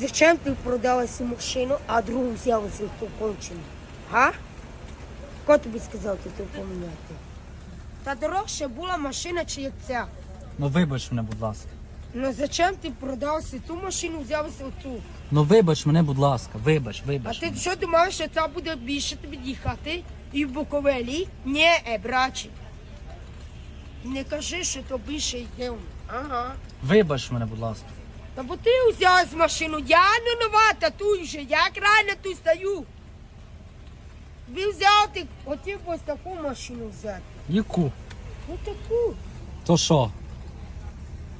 Зачем ти продала цю машину, а другу взяла за ту кончену? А? Хто тобі сказав ти поміняти? Та дорожча була машина, чи ця. Ну вибач мене, будь ласка. Ну зачем ти продав цю ту машину, взяв цю? Ну вибач мене, будь ласка, вибач, А ти мене. що думаєш, що це буде більше тобі їхати? І в Буковелі? Ні, е, брачі. Не кажи, що то більше йде. Ага. Вибач мене, будь ласка. Та бо ти взяв з машину, я не нова, та тут вже, як реально тут стою. Тобі взяв, ти хотів би ось таку машину взяти. Яку? Ну таку. То що?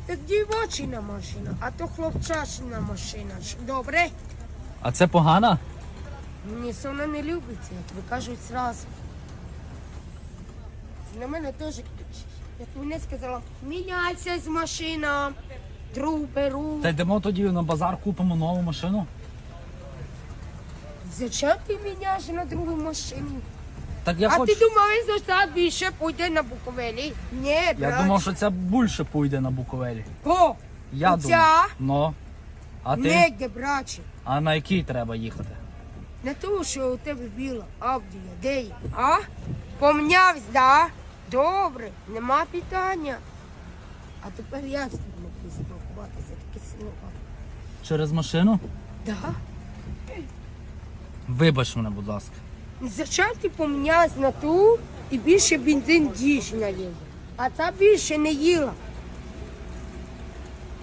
Так дівочина машина, а то хлопчачина машина. Добре? А це погана? Ні, це вона не любиться, як ви кажуть зразу. На мене теж. Як мені сказала, міняйся з машина, другу беру. Та йдемо тоді на базар, купимо нову машину. Зачем ти міняєш на другу машину? Так я а хочу. ти думаєш, що це більше піде на Буковелі? Ні, Я брат. думав, що це більше пойде на Буковелі. О, Я Оця? думав. Ну. А ти? негде, браче. А на який треба їхати? Не то, що у тебе біла Авдія, де є? А? Помнявсь, да? Добре, нема питання. А тепер я з тобою буду спілкуватися такі слова. Через машину? Да? Вибач мене, будь ласка. Зачем ти помінялась на ту і більше бензин дійшня їла? А ця більше не їла.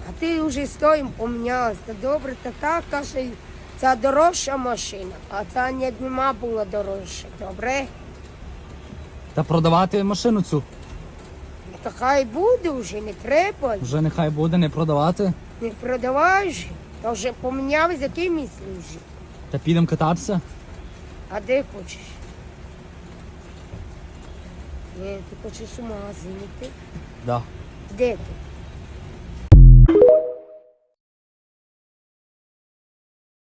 А ти вже з тим помінялась. Та добре, та так, каже, ця дорожча машина, а ця не нема була дорожча. Добре? Та продавати машину цю. Та хай буде вже, не треба. Вже нехай буде не продавати. Не продавай вже. Та вже помінялись, який місце вже. Та підемо кататися. А де хочеш? Ні, ти хочеш у магазині йти? Да. Де ти?